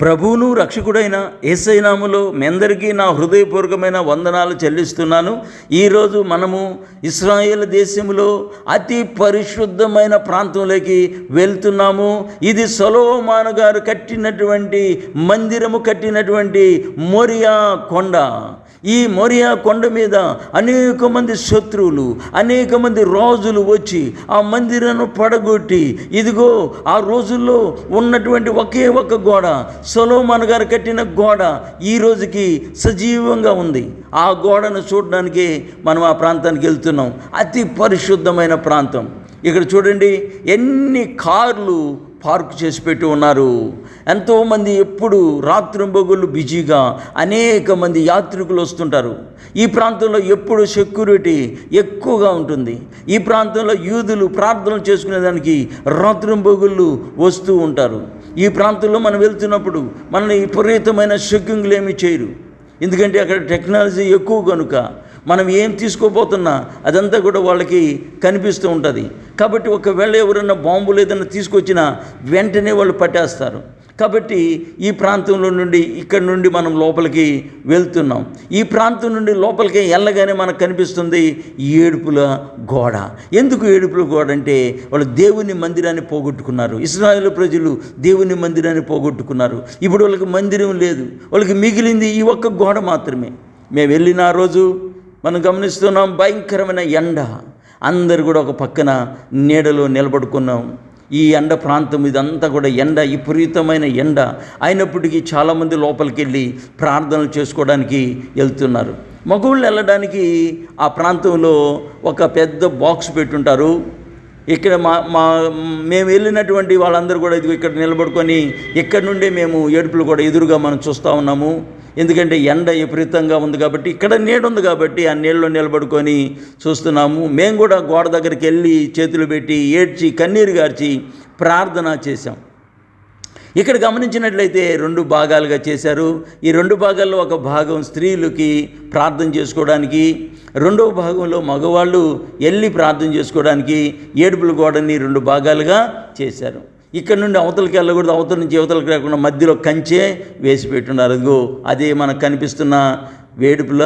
ప్రభువును రక్షకుడైన ఏసైనాములో మీ అందరికీ నా హృదయపూర్వకమైన వందనాలు చెల్లిస్తున్నాను. ఈరోజు మనము ఇస్రాయేల్ దేశంలో అతి పరిశుద్ధమైన ప్రాంతంలోకి వెళ్తున్నాము. ఇది సొలోమాను గారు కట్టినటువంటి మందిరము కట్టినటువంటి మోరియా కొండ. ఈ మోరియా కొండ మీద అనేక మంది శత్రువులు అనేక మంది రాజులు వచ్చి ఆ మందిరాన్ని పడగొట్టి ఇదిగో ఆ రోజుల్లో ఉన్నటువంటి ఒకే ఒక గోడ సొలోమాన్ గారు కట్టిన గోడ ఈ రోజుకి సజీవంగా ఉంది. ఆ గోడను చూడడానికి మనం ఆ ప్రాంతానికి వెళ్తున్నాం. అతి పరిశుద్ధమైన ప్రాంతం. ఇక్కడ చూడండి ఎన్ని కార్లు పార్క్ చేసి పెట్టి ఉన్నారు. ఎంతోమంది ఎప్పుడు రాత్రింబొగులు బిజీగా అనేక మంది యాత్రికులు వస్తుంటారు. ఈ ప్రాంతంలో ఎప్పుడు సెక్యూరిటీ ఎక్కువగా ఉంటుంది. ఈ ప్రాంతంలో యూదులు ప్రార్థనలు చేసుకునేదానికి రాత్రింబొగుళ్ళు వస్తూ ఉంటారు. ఈ ప్రాంతంలో మనం వెళ్తున్నప్పుడు మనల్ని విపరీతమైన చెక్కింగ్లు ఏమి చేయరు. ఎందుకంటే అక్కడ టెక్నాలజీ ఎక్కువ కనుక మనం ఏం తీసుకోబోతున్నా అదంతా కూడా వాళ్ళకి కనిపిస్తూ ఉంటుంది. కాబట్టి ఒకవేళ ఎవరైనా బాంబులు ఏదైనా తీసుకొచ్చినా వెంటనే వాళ్ళు పట్టేస్తారు. కాబట్టి ఈ ప్రాంతంలో నుండి ఇక్కడ నుండి మనం లోపలికి వెళ్తున్నాం. ఈ ప్రాంతం నుండి లోపలికి వెళ్ళగానే మనకు కనిపిస్తుంది ఏడుపుల గోడ. ఎందుకు ఏడుపుల గోడ అంటే వాళ్ళు దేవుని మందిరాన్ని పోగొట్టుకున్నారు. ఇస్రాయేల్ ప్రజలు దేవుని మందిరాన్ని పోగొట్టుకున్నారు. ఇప్పుడు వాళ్ళకి మందిరం లేదు. వాళ్ళకి మిగిలింది ఈ ఒక్క గోడ మాత్రమే. మేము వెళ్ళిన ఆ రోజు మనం గమనిస్తున్నాం భయంకరమైన ఎండ. అందరు కూడా ఒక పక్కన నీడలో నిలబడుకున్నాం. ఈ ఎండ ప్రాంతం ఇదంతా కూడా ఎండ విపరీతమైన ఎండ. అయినప్పటికీ చాలామంది లోపలికి వెళ్ళి ప్రార్థనలు చేసుకోవడానికి వెళ్తున్నారు. మగవాళ్ళు వెళ్ళడానికి ఆ ప్రాంతంలో ఒక పెద్ద బాక్స్ పెట్టుంటారు. ఇక్కడ మా మా మేము వెళ్ళినటువంటి వాళ్ళందరూ కూడా ఇది ఇక్కడ నిలబడుకొని ఇక్కడ నుండే మేము ఏడుపులు కూడా ఎదురుగా మనం చూస్తూ ఉన్నాము. ఎందుకంటే ఎండ విపరీతంగా ఉంది కాబట్టి ఇక్కడ నీడ ఉంది కాబట్టి ఆ నీళ్ళలో నిలబడుకొని చూస్తున్నాము. మేము కూడా గోడ దగ్గరికి వెళ్ళి చేతులు పెట్టి ఏడ్చి కన్నీరు గార్చి ప్రార్థన చేశాం. ఇక్కడ గమనించినట్లయితే రెండు భాగాలుగా చేశారు. ఈ రెండు భాగాల్లో ఒక భాగం స్త్రీలకి ప్రార్థన చేసుకోవడానికి రెండవ భాగంలో మగవాళ్ళు వెళ్ళి ప్రార్థన చేసుకోవడానికి ఏడుపుల గోడని రెండు భాగాలుగా చేశారు. ఇక్కడ నుండి అవతలకి వెళ్ళకూడదు అవతల నుంచి అవతలకి రాకుండా మధ్యలో కంచే వేసి పెట్టున్నారు అదిగో అదే మనకు కనిపిస్తున్న వేడుపుల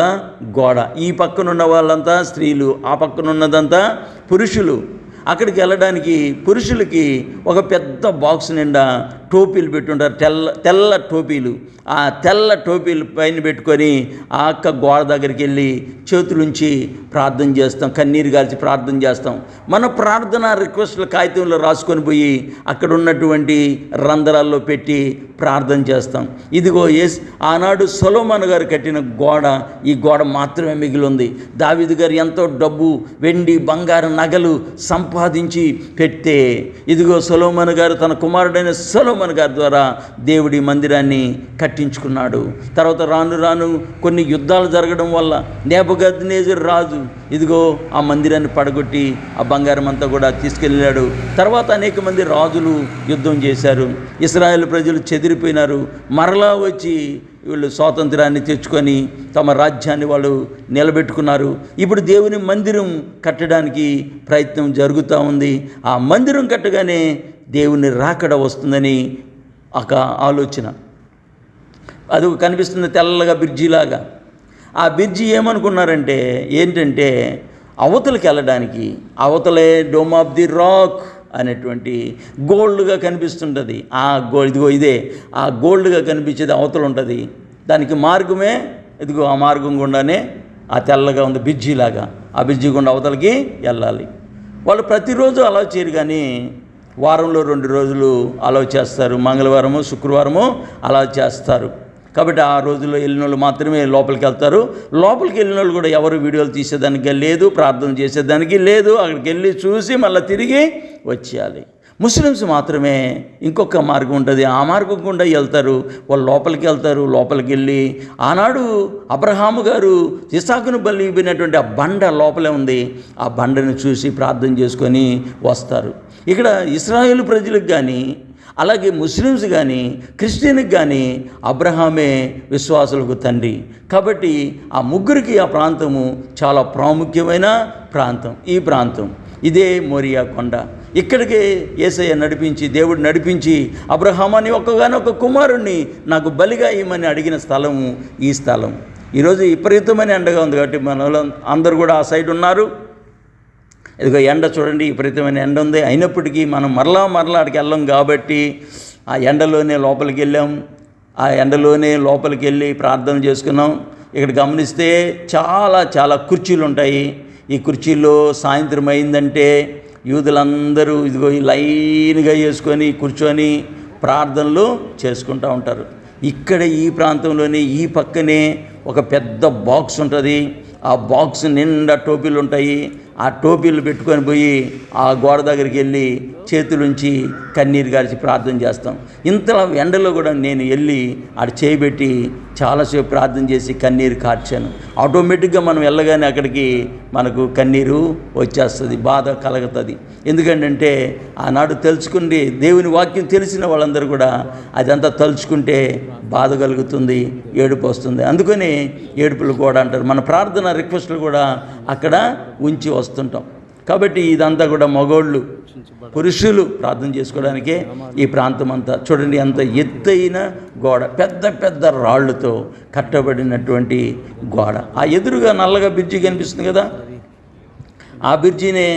గోడ. ఈ పక్కన ఉన్న వాళ్ళంతా స్త్రీలు ఆ పక్కన ఉన్నదంతా పురుషులు. అక్కడికి వెళ్ళడానికి పురుషులకి ఒక పెద్ద బాక్స్ నిండా టోపీలు పెట్టుంటారు. తెల్ల తెల్ల టోపీలు. ఆ తెల్ల టోపీలు పైన పెట్టుకొని ఆ అక్క గోడ దగ్గరికి వెళ్ళి చేతులుంచి ప్రార్థన చేస్తాం. కన్నీరు కాల్చి ప్రార్థన చేస్తాం. మన ప్రార్థన రిక్వెస్ట్లు కాగితంలో రాసుకొని పోయి అక్కడ ఉన్నటువంటి రంధ్రాల్లో పెట్టి ప్రార్థన చేస్తాం. ఇదిగో ఎస్ ఆనాడు సొలోమన్ గారు కట్టిన గోడ ఈ గోడ మాత్రమే మిగిలి ఉంది దావిదు గారు ఎంతో డబ్బు వెండి బంగారు నగలు సంపాదించి పెడితే ఇదిగో సొలోమన్ గారు తన కుమారుడైన సొలోమన్ గారి ద్వారా దేవుడి మందిరాన్ని కట్టించుకున్నాడు. తర్వాత రాను రాను కొన్ని యుద్ధాలు జరగడం వల్ల నేపగద్నేజర్ రాజు ఇదిగో ఆ మందిరాన్ని పడగొట్టి ఆ బంగారం అంతా కూడా తీసుకెళ్ళాడు. తర్వాత అనేక మంది రాజులు యుద్ధం చేశారు. ఇస్రాయేల్ ప్రజలు చెదిరిపోయినారు. మరలా వచ్చి వీళ్ళు స్వాతంత్రాన్ని తెచ్చుకొని తమ రాజ్యాన్ని వాళ్ళు నిలబెట్టుకున్నారు. ఇప్పుడు దేవుని మందిరం కట్టడానికి ప్రయత్నం జరుగుతూ ఉంది. ఆ మందిరం కట్టగానే దేవుని రాకడ వస్తుందని ఒక ఆలోచన. అది కనిపిస్తుంది తెల్లగా బ్రిడ్జిలాగా. ఆ బ్రిడ్జి ఏమనుకున్నారంటే ఏంటంటే అవతలకి వెళ్ళడానికి అవతలే డోమ్ ఆఫ్ ది రాక్ అనేటువంటి గోల్డ్గా కనిపిస్తుంటుంది. ఆ గో ఇదిగో ఇదే ఆ గోల్డ్గా కనిపించేది అవతల ఉంటుంది దానికి మార్గమే ఇదిగో ఆ మార్గం గుండానే ఆ తెల్లగా ఉంది బ్రిడ్జిలాగా ఆ బ్రిడ్జి గుండా అవతలకి వెళ్ళాలి. వాళ్ళు ప్రతిరోజు అలా చేయరు కానీ వారంలో రెండు రోజులు అలౌ చేస్తారు. మంగళవారము శుక్రవారము అలా చేస్తారు. కాబట్టి ఆ రోజుల్లో వెళ్ళిన వాళ్ళు మాత్రమే లోపలికి వెళ్తారు. లోపలికి వెళ్ళిన వాళ్ళు కూడా ఎవరు వీడియోలు తీసేదానికి లేదు ప్రార్థన చేసేదానికి లేదు. అక్కడికి వెళ్ళి చూసి మళ్ళీ తిరిగి వచ్చేయాలి. ముస్లిమ్స్ మాత్రమే ఇంకొక మార్గం ఉంటుంది. ఆ మార్గం గుండా వెళ్తారు. వాళ్ళు లోపలికి వెళ్తారు. లోపలికి వెళ్ళి ఆనాడు అబ్రహాము గారు ఇసాకును బలి ఇవ్వినటువంటి ఆ బండ లోపలే ఉంది. ఆ బండను చూసి ప్రార్థన చేసుకొని వస్తారు. ఇక్కడ ఇస్రాయేల్ ప్రజలకు కానీ అలాగే ముస్లిమ్స్ కానీ క్రిస్టియన్కి కానీ అబ్రహామే విశ్వాసులకు తండ్రి. కాబట్టి ఆ ముగ్గురికి ఆ ప్రాంతము చాలా ప్రాముఖ్యమైన ప్రాంతం ఈ ప్రాంతం. ఇదే మోరియా కొండ. ఇక్కడికే ఏసయ్య నడిపించి దేవుడు నడిపించి అబ్రహామాని ఒక్కగానొక్క కుమారుణ్ణి నాకు బలిగా ఇమ్మని అడిగిన స్థలము ఈ స్థలం. ఈరోజు విపరీతమైన ఎండగా ఉంది కాబట్టి మన వాళ్ళు అందరూ కూడా ఆ సైడ్ ఉన్నారు. ఇదిగో ఎండ చూడండి విపరీతమైన ఎండ ఉంది. అయినప్పటికీ మనం మరలా మరలా అక్కడికి వెళ్ళాం కాబట్టి ఆ ఎండలోనే లోపలికి వెళ్ళాం. ఆ ఎండలోనే లోపలికి వెళ్ళి ప్రార్థన చేసుకున్నాం. ఇక్కడ గమనిస్తే చాలా చాలా కుర్చీలు ఉంటాయి. ఈ కుర్చీల్లో సాయంత్రం అయిందంటే యూదులందరూ ఇదిగో లైన్గా వేసుకొని కూర్చొని ప్రార్థనలు చేసుకుంటూ ఉంటారు. ఇక్కడ ఈ ప్రాంతంలోనే ఈ పక్కనే ఒక పెద్ద బాక్స్ ఉంటుంది. ఆ బాక్స్ నిండా టోపీలు ఉంటాయి. ఆ టోపీలు పెట్టుకొని పోయి ఆ గోడ దగ్గరికి వెళ్ళి చేతులుంచి కన్నీరు గారిచి ప్రార్థన చేస్తాం. ఇంత ఎండలో కూడా నేను వెళ్ళి ఆడ చేయబెట్టి చాలాసేపు ప్రార్థన చేసి కన్నీరు కార్చాను. ఆటోమేటిక్గా మనం వెళ్ళగానే అక్కడికి మనకు కన్నీరు వచ్చేస్తుంది బాధ కలుగుతుంది. ఎందుకంటే ఆనాడు తెలుసుకుండి దేవుని వాక్యం తెలిసిన వాళ్ళందరూ కూడా అదంతా తలుచుకుంటే బాధ కలుగుతుంది ఏడుపు వస్తుంది. అందుకని ఏడుపులు కూడా అంటారు. మన ప్రార్థన రిక్వెస్ట్లు కూడా అక్కడ ఉంచి వస్తుంటాం. కాబట్టి ఇదంతా కూడా మగోళ్ళు పురుషులు ప్రార్థన చేసుకోవడానికే ఈ ప్రాంతం అంతా చూడండి ఎంత ఎత్తైన గోడ పెద్ద పెద్ద రాళ్ళతో కట్టబడినటువంటి గోడ. ఆ ఎదురుగా నల్లగా బ్రిడ్జి కనిపిస్తుంది కదా? ఆ బ్రిడ్జినే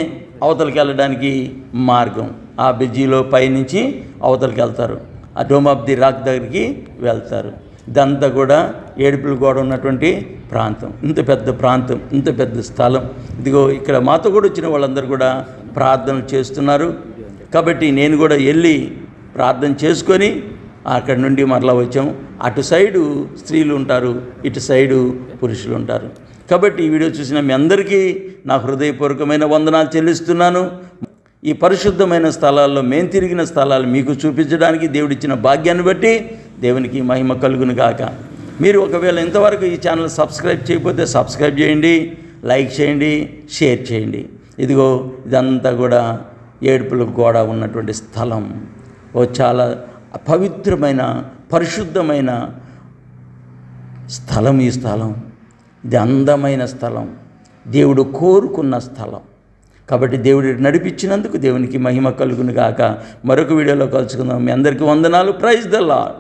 అవతలకి వెళ్ళడానికి మార్గం. ఆ బ్రిడ్జిలో పైనుంచి అవతలకి వెళ్తారు. ఆ డోమ్ ఆఫ్ ది రాక్ దగ్గరికి వెళ్తారు. ఇదంతా కూడా ఏడుపులు గోడ ఉన్నటువంటి ప్రాంతం. ఇంత పెద్ద ప్రాంతం ఇంత పెద్ద స్థలం. ఇదిగో ఇక్కడ మాతో కూడా వచ్చిన వాళ్ళందరూ కూడా ప్రార్థనలు చేస్తున్నారు. కాబట్టి నేను కూడా వెళ్ళి ప్రార్థన చేసుకొని అక్కడి నుండి మరలా వచ్చాం అటు సైడు స్త్రీలు ఉంటారు ఇటు సైడు పురుషులు ఉంటారు. కాబట్టి ఈ వీడియో చూసిన మీ అందరికీ నా హృదయపూర్వకమైన వందనాలు చెల్లిస్తున్నాను. ఈ పరిశుద్ధమైన స్థలాల్లో మేము తిరిగిన స్థలాలు మీకు చూపించడానికి దేవుడిచ్చిన భాగ్యాన్ని బట్టి దేవునికి మహిమ కలుగును గాక. మీరు ఒకవేళ ఇంతవరకు ఈ ఛానల్ సబ్స్క్రైబ్ చేయకపోతే సబ్స్క్రైబ్ చేయండి లైక్ చేయండి షేర్ చేయండి. ఇదిగో ఇదంతా కూడా ఏడుపుల గోడ ఉన్నటువంటి స్థలం. ఓ చాలా పవిత్రమైన పరిశుద్ధమైన స్థలం ఈ స్థలం. ఇది అందమైన స్థలం. దేవుడు కోరుకున్న స్థలం. కాబట్టి దేవుడు నడిపించినందుకు దేవునికి మహిమ కలుగును గాక. మరొక వీడియోలో కలుసుకుందాం. మీ అందరికీ వందనాలు. Praise the lord